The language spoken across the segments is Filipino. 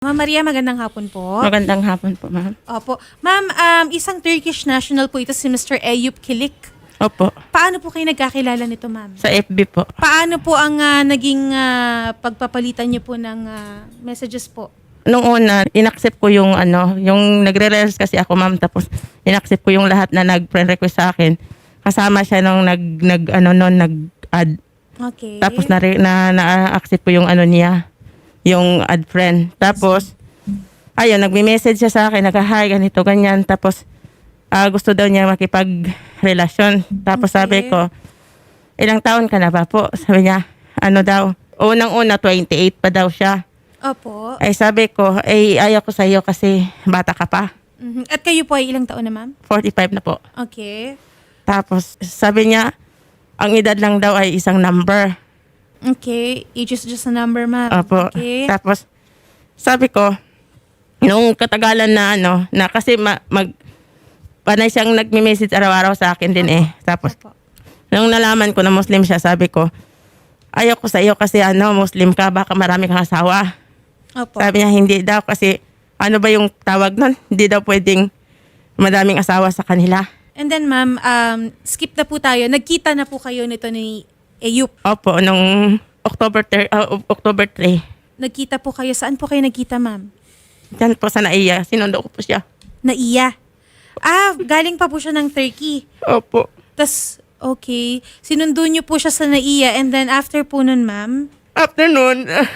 Ma'am Maria, magandang hapon po. Magandang hapon po, ma'am. Opo. Ma'am, um, isang Turkish national po ito si Mr. Eyüp Kilik. Opo, Paano po kayo nagkakilala nito, ma'am? sa FB po. Paano po ang ah, naging ah, pagpapalitan niyo po ng ah, messages po? Nung una, inaccept ko yung ano, yung nagre-reels kasi ako, ma'am, tapos inaccept ko yung lahat na nag-friend request sa akin. Kasama siya nung nag, nag ano, nun, nag-add. Okay. Tapos na, na, na-accept ko yung ano niya, yung add friend. Tapos, ayun, nagme-message siya sa akin, nag-hi, ganito, ganyan. Tapos, ah, gusto daw niya makipag-relasyon. Tapos sabi ko, ilang taon ka na ba po? Sabi niya, ano daw? Unang-una, 28 pa daw siya. Opo. Ay sabi ko, ay ayaw ko sa iyo kasi bata ka pa. Mhm. At kayo po ay ilang taon na, ma'am? 45 na po. Okay. Tapos sabi niya, ang edad lang daw ay isang number. Okay. Age is just a number, ma'am. Opo. Okay. Tapos, sabi ko, nung katagalan na ano, na kasi ma- mag, panay siyang nagme-message araw-araw sa akin din eh. Tapos, Opo. nung nalaman ko na Muslim siya, sabi ko, ayaw ko sa iyo kasi ano, Muslim ka, baka marami kang asawa. Opo. Sabi niya, hindi daw kasi, ano ba yung tawag nun? Hindi daw pwedeng madaming asawa sa kanila. And then, ma'am, um, skip na po tayo. Nagkita na po kayo nito ni Eyup. Opo, nung October, ter- ah, October 3. Nagkita po kayo. Saan po kayo nagkita, ma'am? Diyan po sa naiya, sinundo ko po siya. Naiya. Ah, galing pa po siya ng Turkey. Opo. Tas, okay. Sinundo niyo po siya sa Naiya and then after po nun, ma'am? After nun, ah,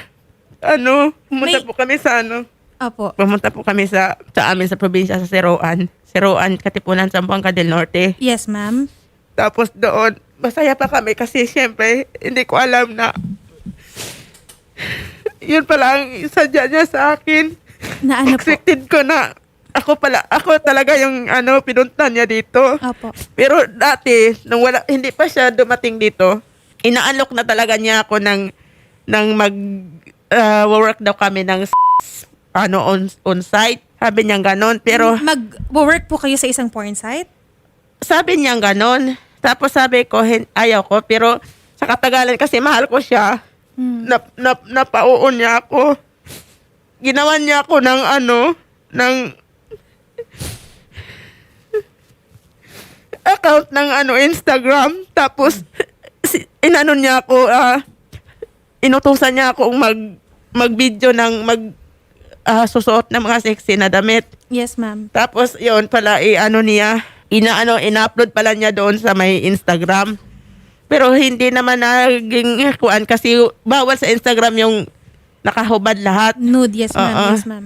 ano, pumunta May- po kami sa ano, Opo. pumunta po kami sa, sa amin sa probinsya sa Seroan. Seroan, Katipunan, Zamboanga del Norte. Yes, ma'am. Tapos doon, masaya pa kami kasi siyempre, hindi ko alam na yun pala ang sadya niya sa akin. Na ano po? Expected ko na ako pala, ako talaga yung ano, pinunta niya dito. Opo. Pero dati, nung wala, hindi pa siya dumating dito, inaalok na talaga niya ako ng, ng mag, uh, work daw kami ng s- ano, on, on site. Sabi niya ganon. Pero Mag-work po kayo sa isang porn site? sabi niya ganon. Tapos sabi ko, hin- ayaw ko. Pero sa katagalan kasi mahal ko siya. Hmm. Na, na, napauon niya ako. Ginawan niya ako ng ano, ng account ng ano Instagram. Tapos si- inano niya ako, ah, inutusan niya ako mag mag-video ng mag ah, susuot ng mga sexy na damit. Yes, ma'am. Tapos yon pala i ano niya, inaano ina-upload pala niya doon sa may Instagram. Pero hindi naman naging kuan kasi bawal sa Instagram yung nakahubad lahat. Nude, yes, ma'am. Oo. Yes, ma'am.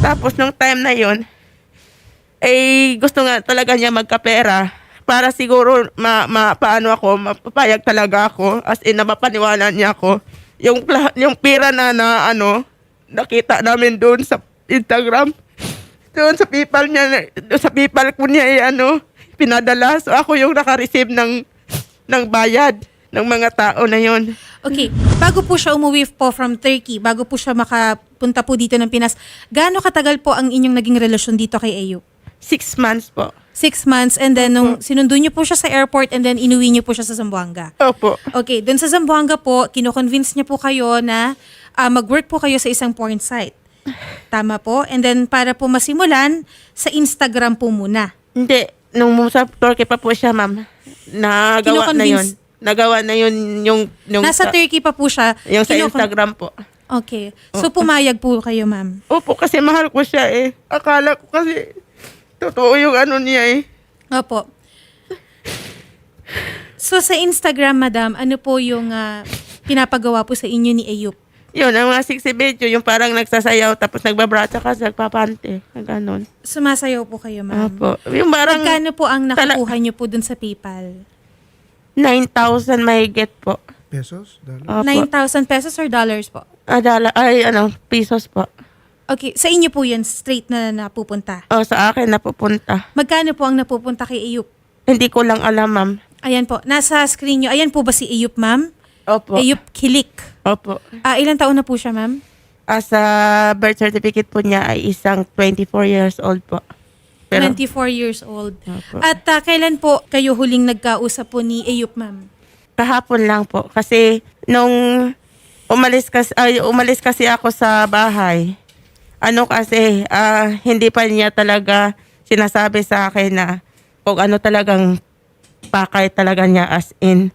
Tapos nung time na yon eh gusto nga talaga niya magkapera para siguro ma, ma paano ako mapapayag talaga ako as in na mapaniwala niya ako yung pla- yung pira na na ano nakita namin doon sa Instagram doon sa PayPal niya sa PayPal ko niya eh, ano pinadala so ako yung naka-receive ng ng bayad ng mga tao na yon Okay. Bago po siya umuwi po from Turkey, bago po siya makapunta po dito ng Pinas, gaano katagal po ang inyong naging relasyon dito kay Eyup? Six months po Six months and then nung sinundo niyo po siya sa airport and then inuwi niyo po siya sa Zamboanga. opo Okay, dun sa Zamboanga po, kino-convince niya po kayo na ah, mag-work po kayo sa isang porn site. Tama po? And then para po masimulan, sa Instagram po muna. Hindi. Nung sa Turkey pa po siya, ma'am. Nagawa na yun. Kino-convince- Nagawa na yun yung... yung Nasa sa, Turkey pa po siya. Yung sa Kino-con- Instagram po. Okay. So pumayag po kayo, ma'am. Opo, kasi mahal ko siya eh. Akala ko kasi totoo yung ano niya eh. Opo. So sa Instagram, madam, ano po yung ah, pinapagawa po sa inyo ni Eyup? Yun, ang mga sexy video, yung parang nagsasayaw tapos nagbabracha ka, nagpapante. Ganon. Sumasayaw po kayo, ma'am. Opo. Yung parang Magkano po ang Tala- nakukuha niyo po dun sa PayPal? 9,000 may get po. Pesos? Dollar? Opo. 9,000 pesos or dollars po? Adala, ay ano, pesos po. Okay, sa inyo po yan straight na napupunta. O, sa akin napupunta. Magkano po ang napupunta kay Eyup? Hindi ko lang alam, ma'am. Ayan po, nasa screen nyo. Ayan po ba si Eyup, ma'am? Opo. Eyup Kilik. Opo. Ah, ilang taon na po siya, ma'am? As a birth certificate po niya ay isang 24 years old po. 24 years old. Opo. At ah, kailan po kayo huling nagkausap po ni Eyup, ma'am? kahapon lang po. Kasi nung umalis kasi, ay, umalis kasi ako sa bahay, ano kasi, ah, hindi pa niya talaga sinasabi sa akin na kung ano talagang pakay talaga niya as in.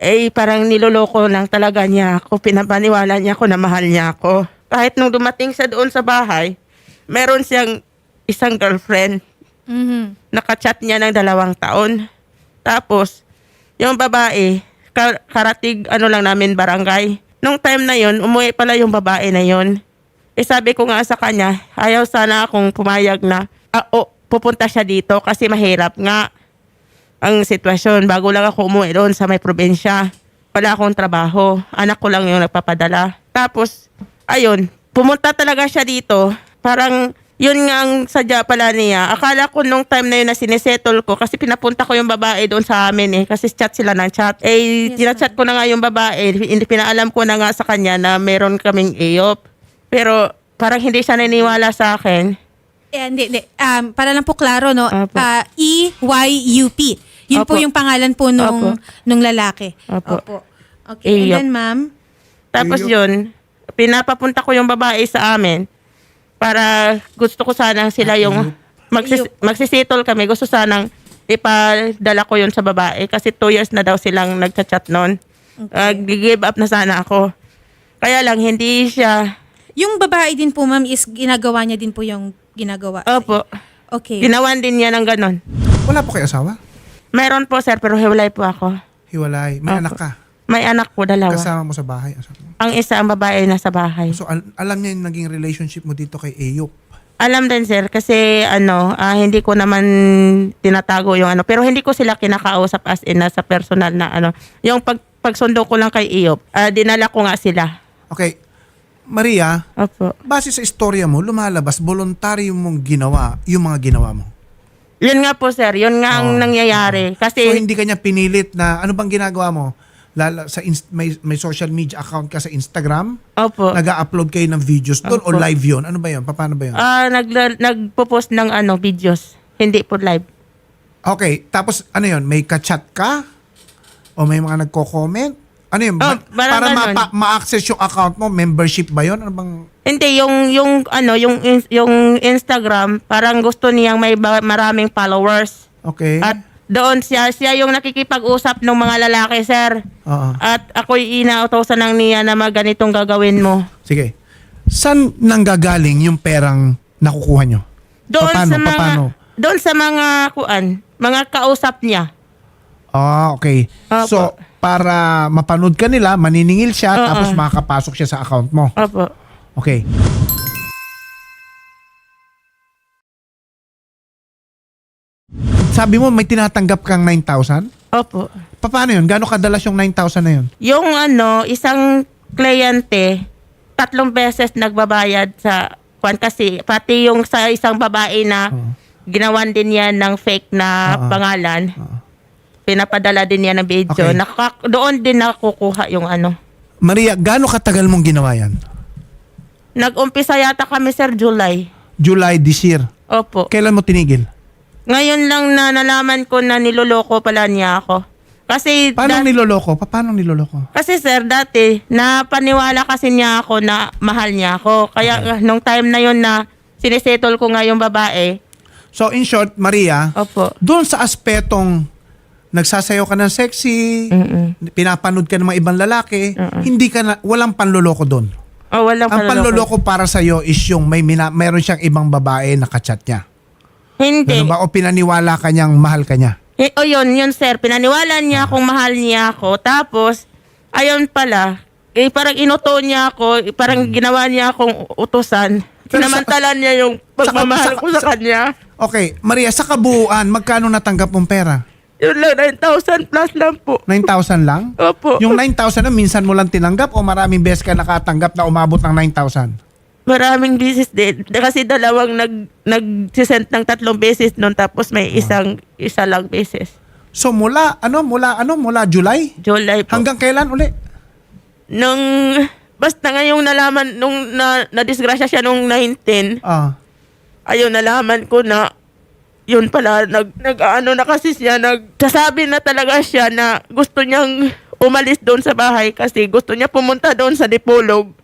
Eh, parang niloloko lang talaga niya ako. Pinapaniwala niya ako na mahal niya ako. Kahit nung dumating siya doon sa bahay, meron siyang isang girlfriend Mhm. nakachat niya ng dalawang taon. Tapos, yung babae, ka- karatig ano lang namin barangay. Nung time na yon umuwi pala yung babae na yon. Eh sabi ko nga sa kanya, ayaw sana akong pumayag na, ah, oh, pupunta siya dito kasi mahirap nga ang sitwasyon. Bago lang ako umuwi doon sa may probinsya. Wala akong trabaho. Anak ko lang yung nagpapadala. Tapos, ayun, pumunta talaga siya dito. Parang, yun nga ang sadya pala niya. Akala ko nung time na yun na sinisettle ko, kasi pinapunta ko yung babae doon sa amin eh, kasi chat sila ng chat. Eh, Yes, tinachat ko na nga yung babae, hindi pinaalam ko na nga sa kanya na meron kaming EOP. Pero, parang hindi siya naniniwala sa akin. Eh, hindi, hindi. Um, para lang po klaro, no? Opo. Ah, E-Y-U-P. Yun po Opo. yung pangalan po nung, Opo. nung lalaki. Opo. Okay, and Iyop. then ma'am? Tapos yun, pinapapunta ko yung babae sa amin para gusto ko sanang sila yung magsis, magsisitol kami. Gusto sanang ipadala ko yun sa babae kasi two years na daw silang nagchat-chat noon. Uh, give up na sana ako. Kaya lang, hindi siya. Yung babae din po, ma'am, is ginagawa niya din po yung ginagawa. Opo. Okay. Ginawan din niya ng ganon. Wala po kayo asawa? Meron po, sir, pero hiwalay po ako. Hiwalay. May Opo. anak ka. May anak po, dalawa. Kasama mo sa bahay. asawa mo. Ang isa, ang babae, nasa bahay. So, al- alam niya yung naging relationship mo dito kay Eyop. Alam din sir kasi ano, ah, hindi ko naman tinatago yung ano, pero hindi ko sila kinakausap as in sa personal na ano. Yung pag pagsundo ko lang kay Iop, ah, dinala ko nga sila. Okay. Maria, Opo. base sa istorya mo, lumalabas, voluntaryo mong ginawa yung mga ginawa mo. Yun nga po sir, yun nga ang Oo. nangyayari. Kasi So, hindi kanya pinilit na, ano bang ginagawa mo? Lala, sa inst- may, may social media account ka sa Instagram? Opo. Nag-upload kayo ng videos doon o Opo. live yun? Ano ba yun? Paano ba yun? Ah, nag nagpo-post ng ano, videos. Hindi po live. Okay, tapos ano yun? May ka-chat ka? O may mga nagko-comment? Ano yun? Oh, para ganun. ma- ma-access yung account mo, membership ba yun? Ano bang... Hindi yung yung ano, yung yung Instagram, parang gusto niyang may maraming followers. Okay. At doon siya, siya yung nakikipag-usap ng mga lalaki, sir. Oo. At ako'y inautosan ng niya na mag ganitong gagawin mo. Sige. Saan nanggagaling yung perang nakukuha nyo? Doon Paano? sa mga Paano? doon sa mga kuan, mga kausap niya. Ah, okay. Opo. So, para mapanood ka nila, maniningil siya, Oo. tapos makakapasok siya sa account mo. Opo. Okay. Sabi mo may tinatanggap kang 9,000? Opo. Pa- Paano yun? Gano'ng kadalas yung 9,000 na yun? Yung ano, isang kliyente, tatlong beses nagbabayad sa kuan kasi pati yung sa isang babae na ginawan din niya ng fake na Oo. pangalan. Oo. Pinapadala din niya ng video. Okay. Nakaka- doon din nakukuha yung ano. Maria, gano'ng katagal mong ginawa yan? Nag-umpisa yata kami, Sir, July. July this year. Opo. Kailan mo tinigil? Ngayon lang na nalaman ko na niloloko pala niya ako. Kasi, Paano dat- niloloko? Pa- Paano niloloko? kasi sir, dati, napaniwala kasi niya ako na mahal niya ako. Kaya uh, nung time na yon na sinisettle ko nga yung babae, So in short, Maria, opo. doon sa aspetong nagsasayaw ka ng sexy, Mm-mm. pinapanood ka ng mga ibang lalaki, Oo. hindi ka na, walang panloloko doon. Oh, walang Ang panloloko para sa iyo is yung may mina, mayroon siyang ibang babae na kachat niya. Hindi. Ganun ba? O pinaniwala ka niyang mahal ka niya. Eh, o yun, yun sir, pinaniwala niya akong mahal niya ako. Tapos, ayun pala, eh parang inuto niya ako, eh, parang ginawa niya akong utusan. Pero sa- niya yung pagmamahal sa- ko sa sa- kanya. Okay, Maria, sa kabuuan, magkano natanggap mong pera? Yun lang, 9,000 plus lang po. 9,000 lang? Opo. Yung 9,000 na minsan mo lang tinanggap o maraming beses ka nakatanggap na umabot ng 9,000? Maraming beses din. Kasi dalawang nag, nag-send ng tatlong beses noon tapos Ah. may isang, isa lang beses. So mula ano mula ano mula July July po. hanggang kailan uli? Nung, basta ngayong nalaman, nung na, na-disgrasya siya nung 19, Ah. ayun, nalaman ko na yun pala, nag, nag ano na kasi siya, nagsasabi na talaga siya na gusto niyang umalis doon sa bahay kasi gusto niya pumunta doon sa Dipolog.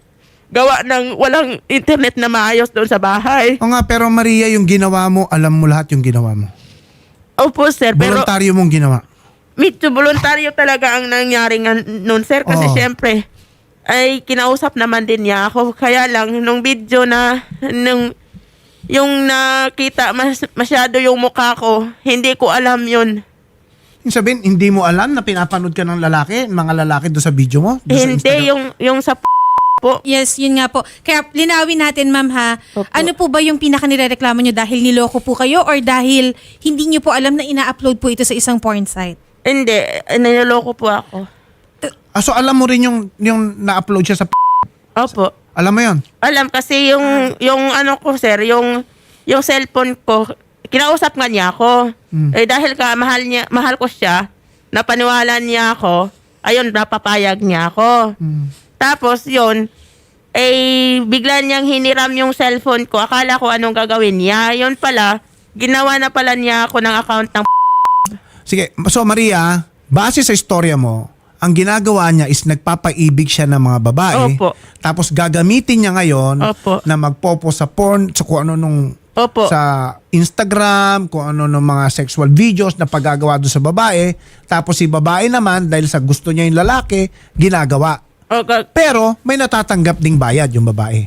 Gawa ng walang internet na maayos doon sa bahay. O nga, pero Maria, yung ginawa mo, alam mo lahat yung ginawa mo. Opo, sir. Pero Voluntaryo mong ginawa. medyo voluntaryo talaga ang nangyari nga noon, sir. Kasi Oo. syempre, ay kinausap naman din niya ako. Kaya lang, nung video na, nung, yung nakita mas, masyado yung mukha ko, hindi ko alam yun. Yung sabihin, hindi mo alam na pinapanood ka ng lalaki, mga lalaki doon sa video mo? Doon sa Hindi, Instagram? yung, yung sa p- po. Yes, yun nga po. Kaya linawin natin, ma'am ha. Opo. Ano po ba yung pinaka nirereklamo nyo dahil niloko po kayo or dahil hindi nyo po alam na ina-upload po ito sa isang porn site? Hindi, niloloko po ako. Ah, so alam mo rin yung, yung na-upload siya sa p- Opo. Alam mo yon? Alam kasi yung, yung ano ko, sir, yung, yung cellphone ko, kinausap nga niya ako. Hmm. Eh dahil ka, mahal, niya, mahal ko siya, napaniwala niya ako, ayun, napapayag niya ako. Hmm. Tapos yun, eh bigla niyang hiniram yung cellphone ko. Akala ko anong gagawin niya. Yun pala, ginawa na pala niya ako ng account ng Sige, so Maria, base sa istorya mo, ang ginagawa niya is nagpapaibig siya ng mga babae. Opo. Tapos gagamitin niya ngayon Opo. na magpopo sa porn, sa kung ano nung Opo. sa Instagram, kung ano nung mga sexual videos na paggagawa doon sa babae. Tapos si babae naman, dahil sa gusto niya yung lalaki, ginagawa. Okay. Pero may natatanggap ding bayad yung babae.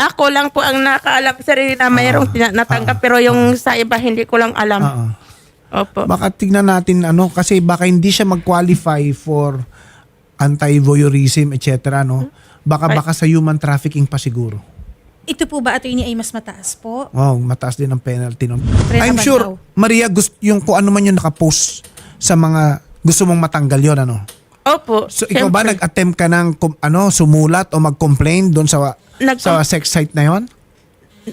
Ako lang po ang nakaalam sir na mayroong tina- natanggap pero yung sa iba hindi ko lang alam. Oo. Opo. Baka tignan natin ano kasi baka hindi siya mag-qualify for anti-voyeurism etc. no. Baka Ay. baka sa human trafficking pa siguro. Ito po ba, attorney, ay mas mataas po? Oh, mataas din ang penalty nun. I'm sure daw. Maria gusto yung kung ano man yung nakapost sa mga gusto mong matanggal yon ano. Opo. So ikaw ba syempre. nag-attempt ka ng kum- ano sumulat o mag-complain doon sa Nag- sa sex site na yon?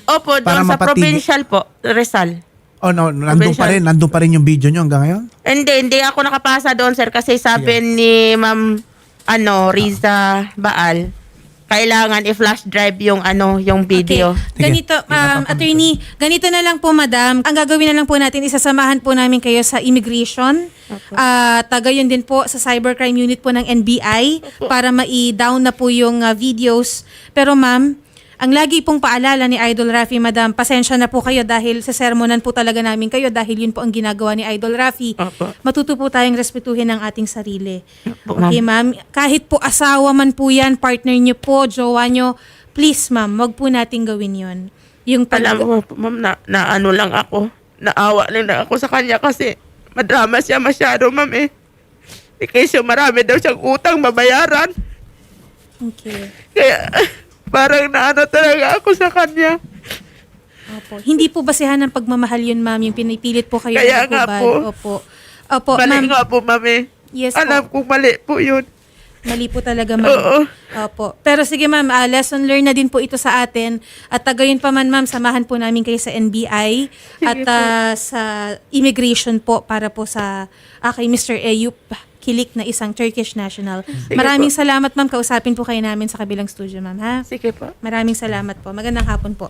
Opo, Para doon sa mapatigil- provincial po, Rizal. Oh no, nandun pa rin, nandun pa rin yung video nyo hanggang ngayon? Hindi, hindi ako nakapasa doon, sir, kasi sabi ni Ma'am ano, Riza Baal, kailangan i-flash drive yung ano, yung video. Sige. Ganito, um, attorney, ganito na lang po, madam. Ang gagawin na lang po natin, isasamahan po namin kayo sa immigration. Ah, tagayon din po sa cybercrime unit po ng NBI para ma-down na po yung ah, videos. Pero ma'am, ang lagi pong paalala ni Idol Rafi, madam, pasensya na po kayo dahil sa sermonan po talaga namin kayo dahil yun po ang ginagawa ni Idol Rafi. Opo. Matuto po tayong respetuhin ang ating sarili. Opo, Okay, ma'am. Kahit po asawa man po yan, partner niyo po, jowa niyo, please, ma'am, wag po nating gawin yon. Yung Alam mo, po, ma'am, na, na ano lang ako, naawa lang na ako sa kanya kasi madrama siya masyado, ma'am eh. Kasi marami daw siyang utang mabayaran. Okay. Kaya parang naano talaga ako sa kanya. Opo. Hindi po basehan ng pagmamahal yun, ma'am, yung pinipilit po kayo Kaya na nga po. Opo. Opo, mali ma'am. nga po, ma'am eh. Yes Alam kong mali po yun. Mali po talaga, ma'am. Oo. Opo. Pero sige, ma'am, ah, lesson learned na din po ito sa atin. At tagayon pa man, ma'am, samahan po namin kayo sa NBI at ah, sa immigration po para po sa ah, kay Mr. Eyup Kilik na isang Turkish national. Maraming salamat, ma'am. Kausapin po kayo namin sa kabilang studio, ma'am, ha? Sige po. Maraming salamat po. Magandang hapon po.